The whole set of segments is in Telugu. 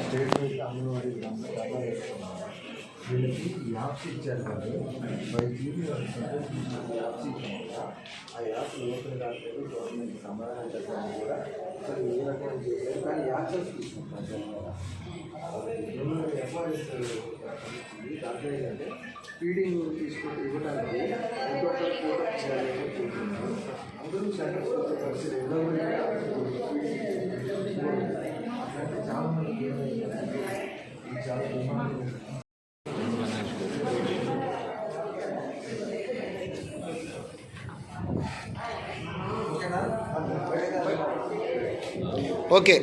స్టేట్ వైజ్ అంగన్వాడీ అంతా డబ్బా వేసుకున్నారు వీళ్ళకి యాప్స్ ఇచ్చారు కదా ఫైవ్ జీబీ యాప్స్ ఇచ్చారు ఆ యాప్స్ లోపల కాలేదు గవర్నమెంట్ సమాధానం చెప్పడానికి కూడా అసలు ఏ రకంగా చేశారు కానీ యాక్సెస్ తీసుకుంటారు ఎఫ్ఆర్ఎస్ దాంట్లో ఏంటంటే ఫీడింగ్ తీసుకొని ఇవ్వడానికి ఇంకొక కూడా చేయాలి అని చూస్తున్నారు అందరూ సెంటర్స్ పరిస్థితి ఎలా ఓకే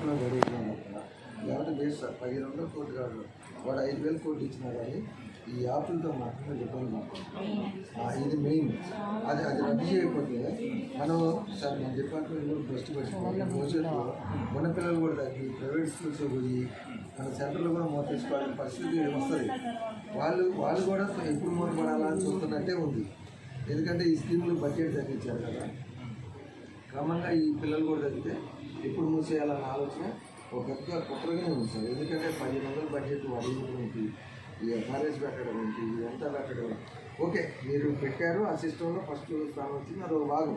దీన్ని పెద్దకొప్పలో లేకపోతే వేస్ట్ సార్. పదిహేను వందల కోట్లు కాదు వాడు ఐదు వేల కోట్లు ఇచ్చినా కానీ ఈ యాప్లతో మాత్రమే ఇబ్బంది మాకు ఇది మెయిన్ అది అది రద్దు చేయకపోతే మనం సార్ మన డిపార్ట్మెంట్ కూడా బెస్ట్ పెట్టుకోవాలి భవిష్యత్తులో ఉన్న పిల్లలు కూడా తగ్గి ప్రైవేట్ స్కూల్స్ పోయి మన సెంటర్లో కూడా మోతేసుకోవాలని పరిస్థితి వస్తుంది? వాళ్ళు వాళ్ళు కూడా ఎప్పుడు మూలపడాలని చూస్తున్నట్టే ఉంది. ఎందుకంటే ఈ స్కీములు బడ్జెట్ తగ్గించారు కదా. క్రమంగా ఈ పిల్లలు కూడా తగ్గితే ఎప్పుడు మూసేయాలన్న ఆలోచన ఒక పెద్ద కుట్రగానే ఉంది సార్. ఎందుకంటే పదిహేను వందల బడ్జెట్ అడిగిన ఈ ఎఫ్ఆర్ఎస్ పెట్టడం ఏంటి ఇదంతా పెట్టడం. ఓకే మీరు పెట్టారు ఆ సిస్టంలో ఫస్ట్ స్థానం వచ్చింది అది ఒక భాగం.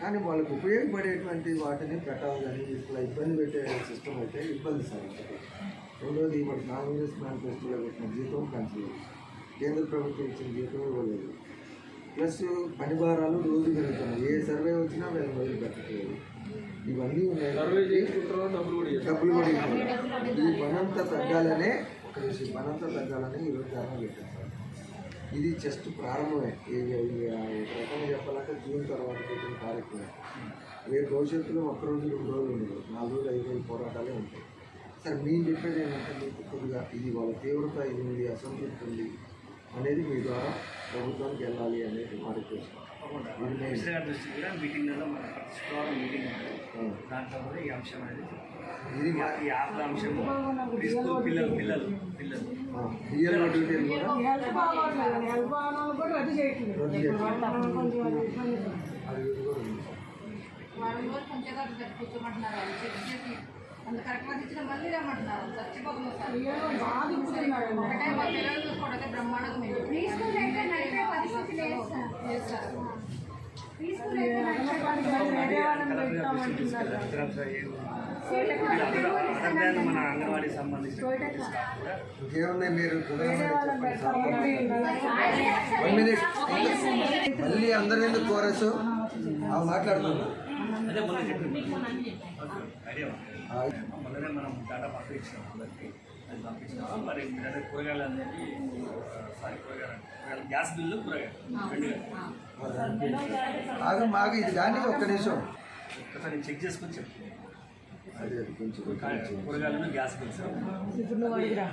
కానీ వాళ్ళకి ఉపయోగపడేటువంటి వాటిని పెట్టాలి కానీ ఇట్లా ఇబ్బంది పెట్టే సిస్టమ్ అయితే ఇబ్బంది సార్. రెండోది ఇప్పుడు కాంగ్రెస్ మేనిఫెస్టోలో పెట్టిన జీతం పెంచలేదు కేంద్ర ప్రభుత్వం ఇచ్చిన జీతం ఇవ్వలేదు. ప్లస్ పని భారాలు రోజు పెరుగుతున్నాయి. ఏ సర్వే వచ్చినా వీళ్ళు మొదలు పెట్టట్లేదు ఇవన్నీ ఉన్నాయి డబ్బులు కూడా. ఈ పనంతా తగ్గాలనే ఒక నిమిషం పనంతా తగ్గాలని ఈరోజు ధర్మ పెట్టారు. సార్ ఇది జస్ట్ ప్రారంభమే. రకంగా చెప్పాలంటే జూన్ తర్వాత పెట్టిన కార్యక్రమం. రేపు భవిష్యత్తులో ఒక్క రోజు రెండు రోజులు ఉండదు. నాలుగు రోజులు ఐదు రోజులు పోరాటాలే ఉంటాయి. సార్ మేము చెప్పేది ఏంటంటే మీకు కొద్దిగా ఇది వాళ్ళ తీవ్రత ఇది ఉంది అసంతృప్తి ఉంది అనేది మీ ద్వారా ప్రభుత్వానికి వెళ్ళాలి అనేది మా రిక్వెస్ట్ ఇది మెయిన్. మినిస్టర్ గారి దృష్టి కూడా మీటింగ్లలో మన ప్రతి శుక్రవారం మీటింగ్. దాంట్లో కూడా ఈ అంశం అనేది ఇది ఈ- అంశము ప్రీ స్కూల్ పిల్లలు పిల్లలు పిల్లలు. బియ్యం డ్యూటీలు కూడా రద్దు చేయట్లేదు. అంత కరెక్ట్గా ఇచ్చిన మళ్ళీ రమ్మంటున్నారు. సార్. ఏమో బ్రహ్మాండంగా మన వన్ మినిట్ మళ్ళీ అందరి ఎందుకు కోరస్? మాట్లాడుతున్నారు అదే మొన్న చెప్పింది ఐడియా మనం డాటా పంపించినాం అందరికి. అది పంపించినాం మరి మీరంటే కూరగాయలు అనేది సారీ కూరగాయలు అంటే కూరగాయలు గ్యాస్ బిల్లు కూరగాయలు. ఆగు మాకు ఇది కానీ ఒక్క నిమిషం. ఒకసారి నేను చెక్ చేసుకొని చెప్తాను కూరగాయలను గ్యాస్ బిల్స్. ఇప్పుడు నువ్వు అడిగిరా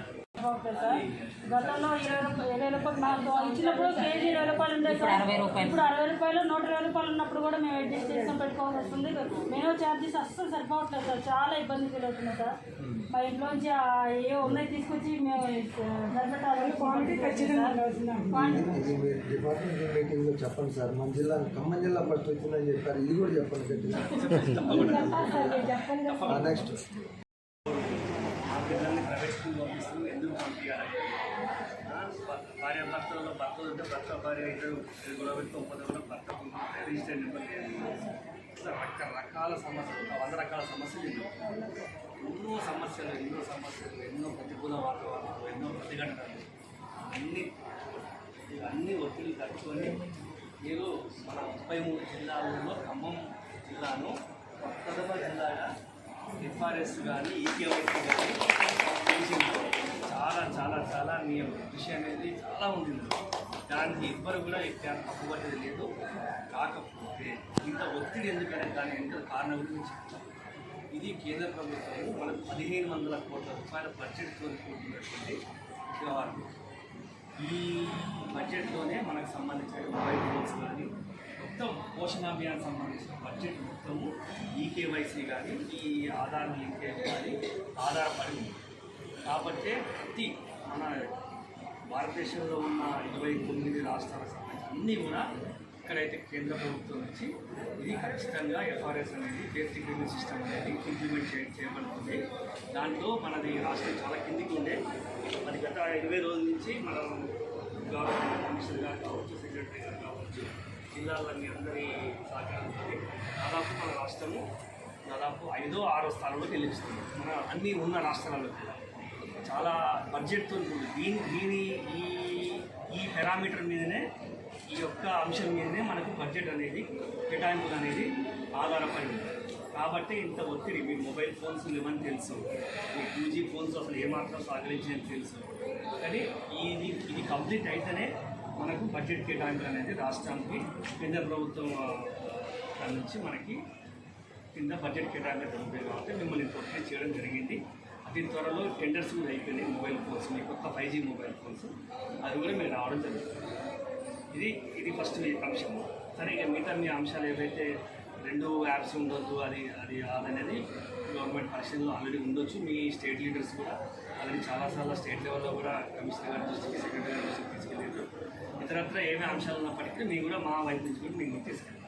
గతంలో ఇరవై రూపాయలు ఇరవై రూపాయలు మాకు ఇచ్చినప్పుడు కేజీ ఇరవై రూపాయలు అరవై రూపాయలు. ఇప్పుడు అరవై రూపాయలు నూట ఇరవై రూపాయలు ఉన్నప్పుడు కూడా మేము అడ్జస్ట్ చేసుకొని పెట్టుకోవాల్సి వస్తుంది. మేము ఛార్జెస్ అస్సలు సరిపోవట్లేదు సార్. చాలా ఇబ్బంది ఫీల్ అవుతున్నాం సార్. మా ఇంట్లోంచి ఏ ఉన్నాయి తీసుకొచ్చి మేము డిపార్ట్మెంట్ మీటింగ్లో చెప్పండి సార్. మన జిల్లా ఖమ్మం జిల్లా ఫస్ట్ వచ్చిందని చెప్పారు. ఇది కూడా చెప్పండి నెక్స్ట్ ప్రైవేట్ స్కూల్ పంపిస్తూ ఎందుకు పంపించాలి భార్య భర్తలలో భర్త ఉంటే భర్త భార్య ఇద్దరు గొడవ కూడా భర్త రిజిస్టర్ నెంబర్ లేదు. ఇట్లా రకరకాల సమస్యలు వంద రకాల సమస్యలు ఎన్నో ఎన్నో సమస్యలు ఎన్నో సమస్యలు ఎన్నో ప్రతికూల వాతావరణాలు ఎన్నో ప్రతిఘటనలు. అన్ని ఇవన్నీ ఒత్తిడి తట్టుకొని మీరు మన ముప్పై మూడు జిల్లాలలో ఖమ్మం జిల్లాను కొత్తదమ జిల్లాగా ఎఫ్ఆర్ఎస్ కానీ ఈకేవైసీ కానీ చాలా చాలా చాలా మీ కృషి అనేది చాలా ఉంది దానికి ఎవ్వరు కూడా ఎక్కడ తప్పుపట్టేది లేదు. కాకపోతే ఇంత ఒత్తిడి ఎందుకంటే దాని ఎంత కారణం గురించి ఇది కేంద్ర ప్రభుత్వం మనకు పదిహేను వందల కోట్ల రూపాయల బడ్జెట్తో కూడుకున్నటువంటి వ్యవహారం. ఈ బడ్జెట్లోనే మనకు సంబంధించిన మొబైల్ ఫోన్స్ కానీ మొత్తం పోషణాభియాన్ సంబంధించిన బడ్జెట్ మొత్తము ఈకేవైసీ కానీ ఈ ఆధార్ లింకేజ్ కానీ ఆధారపడి కాబట్టి ప్రతి మన భారతదేశంలో ఉన్న ఇరవై తొమ్మిది రాష్ట్రాల సంబంధించి అన్నీ కూడా ఇక్కడైతే కేంద్ర ప్రభుత్వం నుంచి ఇది ఖచ్చితంగా ఎఫ్ఆర్ఎస్ అనేది బేసిక్ రివ్యూ సిస్టమ్ అనేది ఇంప్లిమెంట్ చే చేయబడుతుంది. దాంట్లో మనది రాష్ట్రం చాలా కిందికి ఉండే. మరి గత ఇరవై రోజుల నుంచి మనం గవర్నమెంట్ కమిషనర్ గారు కావచ్చు సెక్రటరీ గారు కావచ్చు జిల్లాలన్నీ అందరి సహకారంతో దాదాపు మన రాష్ట్రము దాదాపు ఐదో ఆరో స్థానంలో గెలుస్తుంది మన అన్నీ ఉన్న రాష్ట్రాలలో కూడా. చాలా బడ్జెట్తో ఉంటుంది దీని దీని ఈ ఈ పారామీటర్ మీదనే ఈ యొక్క అంశం మీదనే మనకు బడ్జెట్ అనేది కేటాయింపులు అనేది ఆధారపడి కాబట్టి ఇంత ఒత్తిడి మీ మొబైల్ ఫోన్స్ లేవని తెలుసు. మీ టూజీ ఫోన్స్ అసలు ఏమాత్రం సహకరించని తెలుసు. కానీ ఇది ఇది కంప్లీట్ అయితేనే మనకు బడ్జెట్ కేటాయింపులు అనేది రాష్ట్రానికి కేంద్ర ప్రభుత్వం దాని నుంచి మనకి కింద బడ్జెట్ కేటాయింపులు జరుగుతాయి కాబట్టి మిమ్మల్ని ఇంత ఒత్తిడి చేయడం జరిగింది. అతి త్వరలో టెండర్స్ కూడా అయిపోయినాయి మొబైల్ ఫోన్స్ మీ కొత్త ఫైవ్ జీ మొబైల్ ఫోన్స్. అది కూడా మీరు రావడం జరుగుతుంది ఇది ఇది ఫస్ట్ మీ అంశం. సరే ఇక మిగతా మీ అంశాలు ఏవైతే రెండు యాప్స్ ఉండొద్దు అది అది అనేది గవర్నమెంట్ పరిశీలనలో ఆల్రెడీ ఉండొచ్చు. మీ స్టేట్ లీడర్స్ కూడా ఆల్రెడీ చాలాసార్లు స్టేట్ లెవెల్లో కూడా కమిషనర్ గారి దృష్టికి సెక్రటరీ గారి దృష్టికి తీసుకెళ్ళారు ఇతరత్ర ఏమి అంశాలు ఉన్నప్పటికీ మేము కూడా మా వైపు నుంచి కూడా మేము తీసుకెళ్ళాం